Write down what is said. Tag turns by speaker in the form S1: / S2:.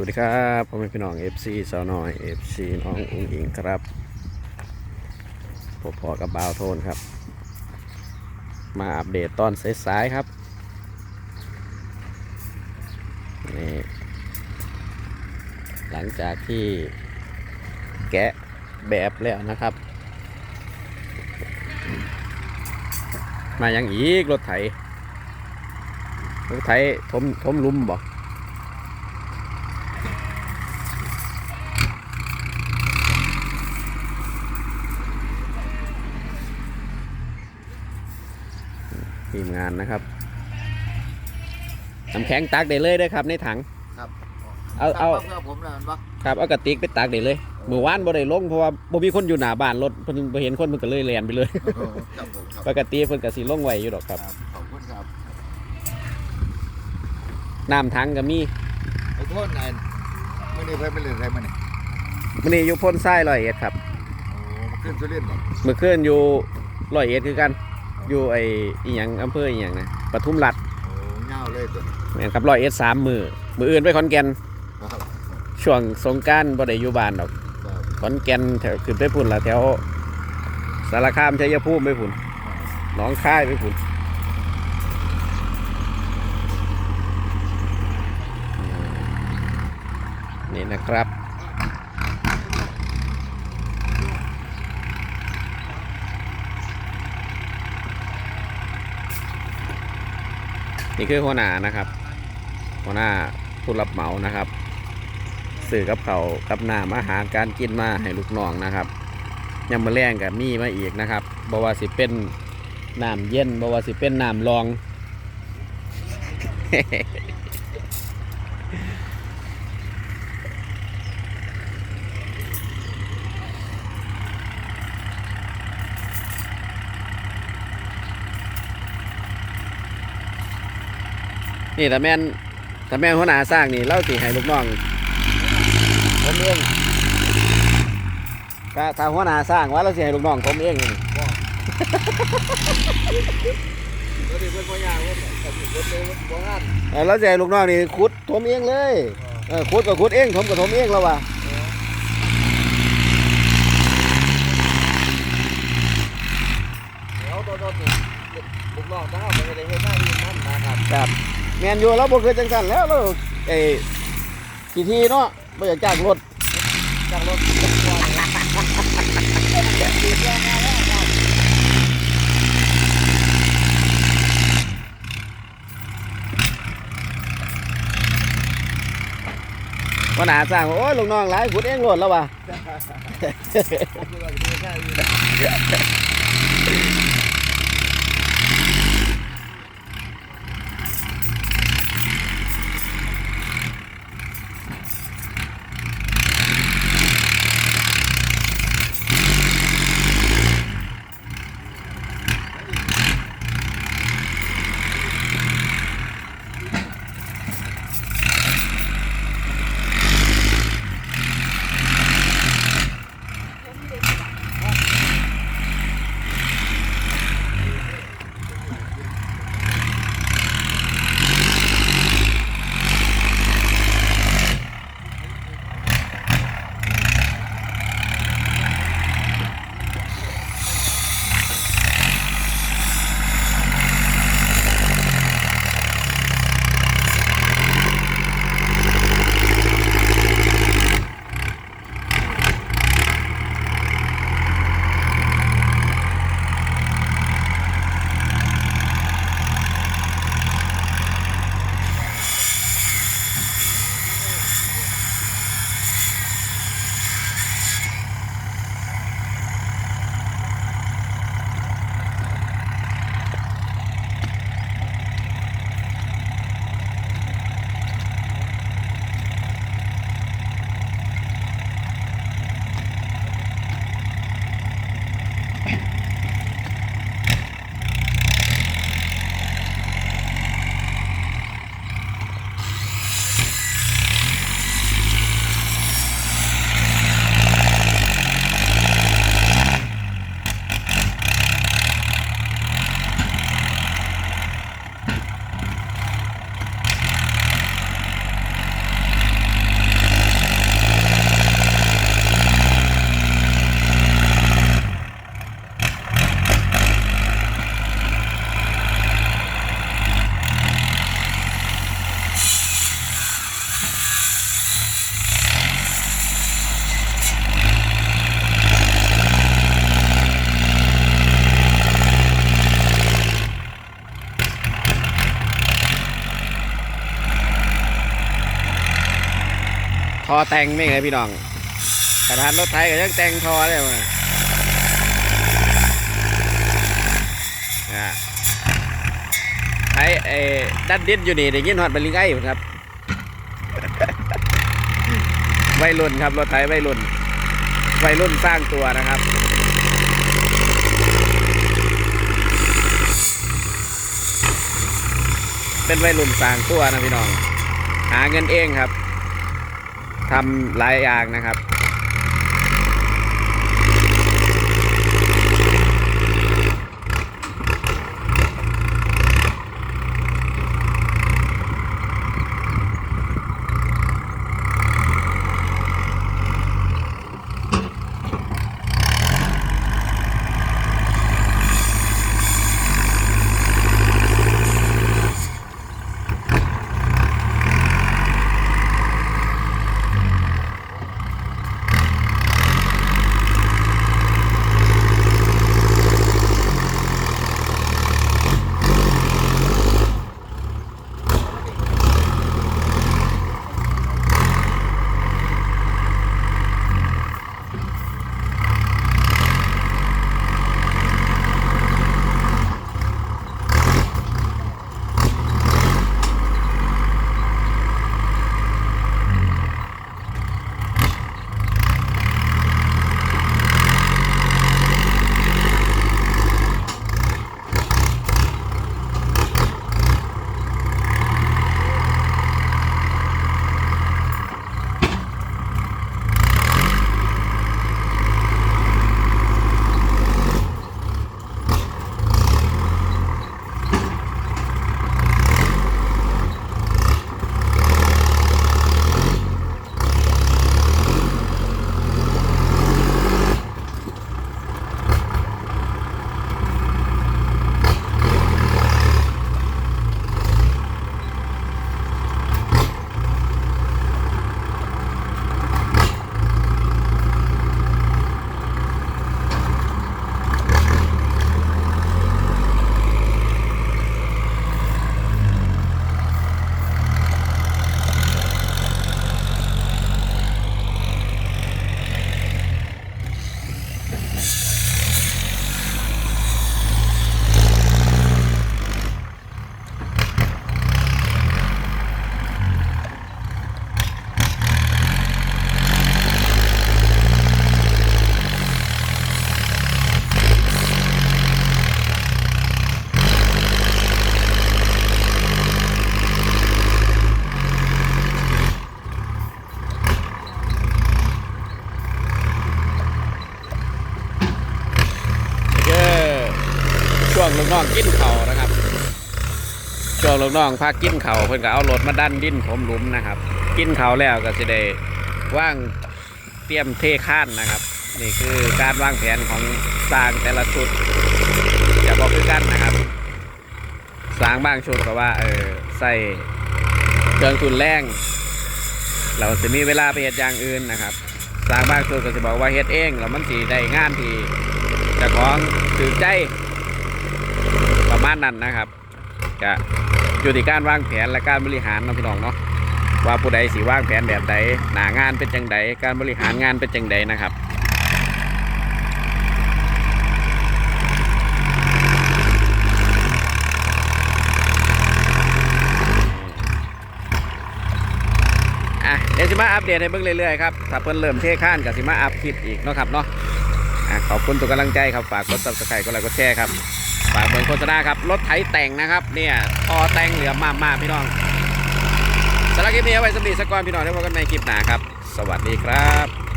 S1: วัสดีครับพ่อแม่พี่น้อง FC สาวน้อย FC น้องอุ้งอิงครับพบพอกับบาวโทนครับ มาอัปเดตตอนสายๆครับนี่หลังจากที่แกะแบบแล้วนะครับ มายังอีกรถไถรถไถทมทมลุมบ่ ทีมงานนะครับน้ำแข็งตักได้เลยได้อครับในถัง
S2: ครับ
S1: เอาเอา
S2: เพื่อผมนะมันวะ
S1: ครับเอากระติกไปตักได้เลยเมื่อวานบ่ได้ลงเพราะว่าบ่มีคนอยู่หน้าบ้านรถเพิ่นบ่เห็นคนเพิ่นก็เลยแล่นไปเลย
S2: ครับผมครับ
S1: ปกติเพิ่นก็สิลงไว้อยู่ดอกครับ
S2: ครับขอบคุณครับ
S1: น้ำถังก็มี
S2: ไอ้โทษนายมื่อนี้เพิ่นไปเล่นอะไรมื่อนี้
S1: มื้อนี้อยู่พ้นทรายร้อยเอ็ดครับ
S2: โอ้มาขึ้นสุรินทร์บ่
S1: เมื่อคืนอยู่ร้อยเอ็ดคือกัน อยู่ไอ้อีหยังอำเภออีหยังนะปทุมรัฐ
S2: โอ้เงาเลยตัว
S1: แม่นครับร้อยเอ็ดสามมือมืออื่นไปขอนแก่น
S2: ครับ
S1: ช่วงสงกรานต์บ่ได้อยู่บ้านดอก
S2: ครับ
S1: ขอนแก่นแถวขึ้นไปพุ่นละแถวสารคามชัยภูมิไปพุ่นหนองคายไปพุ่นนี่นะครับ นี่คือหัวหน้านะครับ หัวหน้าผู้รับเหมานะครับสื่อกับเขากับน้ำอาหารการกินมาให้ลูกน้องนะครับยังมาแรงกับมีมาอีกนะครับบว่าสิเป็นน้ำเย็นบว่าสิเป็นน้ำรอง นี่แต่แม่นแต่แม่นหัวหน้าสร้างนี่เล่าสิให้ลูกน้องผมเองถ้าถ้าหัวหน้าสร้างว่าเราสิให้ลูกน้องผมเองนี่
S2: แล้วดิเพิ่นบ่ยากเว้ยกับเพิ่นเลยบ่งาน
S1: เออเราสิให้ลูกน้องนี่ขุดถมเองเลยเออขุดก็ขุดเองถมก็ถมเองแล้วว่ะ
S2: เดี๋ยวตอนๆนี่ลูกน้องถ้าเฮาไปได้เฮ็ดหน้าที่นั่นนะครับ
S1: ครับ แมนอยู่เราบ่เคยจังกันแล้วเราไอ้กี่ทีเนาะบ่อยากจางรถ
S2: จากรถว่าเนี่ย
S1: หัวหน้าสร้างว่าโอ้ยลูกน้องหลายขุดเองรถแล้วว่ะ แต่งไม่ไงพี่น้องกระดานรถไทยก็ยังแต่งทอได้มาไทยเอ้ด้านดินอยู่นี่ได้ยินฮอดบรรลิงไอ้ครับวัยรุ่นครับรถไถวัยรุ่นวัยรุ่นสร้างตัวนะครับเป็นวัยรุ่นสร้างตัวนะพี่น้อง หาเงินเองครับ ทำหลายอย่างนะครับ ช่วงลูกน้องกินเขานะครับช่วงลูกน้องพากินเขาเพิ่อนก็เอารถมาดันดินผมหลุมนะครับ กินเขาแล้วก็จะได้ว่างเตรียมเทข้านนะครับ นี่คือการวางแผนของสร้างแต่ละชุดจะบอกคือกันนะครับสร้างบางชุดก็ว่าเออใส่เครื่องทุนแรงเราจะมีเวลาไปเฮ็ดอย่างอื่นนะครับ สร้างบางชุดก็จะบอกว่าเฮ็ดเองแล้วมันสีได้งานที่จะของถือใจ มาณนั้นนะครับจะอยู่ที่การวางแผนและการบริหารนาะพี่น้องเนาะว่าผู้ใดสิวางแผนแบบใดหนางานเป็นจังใดการบริหารงานเป็นจังใดนะครับอะเดี๋ยวสิมาอัปเดตให้เบิ่งเรื่อยๆครับถ้าเพิ่นเริ่มเทข้านกับสิมาอัพคลิปอีกเนาะครับเนาะอะขอบคุณทุกกำลังใจครับฝากกด subscribe กดไลค์กดแชร์ครับ ฝากเบิ่งโฆษณาครับ รถไถแต่งนะครับ เนี่ยพอแต่งเหลือมากๆพี่น้องสำหรับคลิปนี้เอาไว้สำหรับสกอนพี่น้องได้พบกันในคลิปหน้าครับ สวัสดีครับ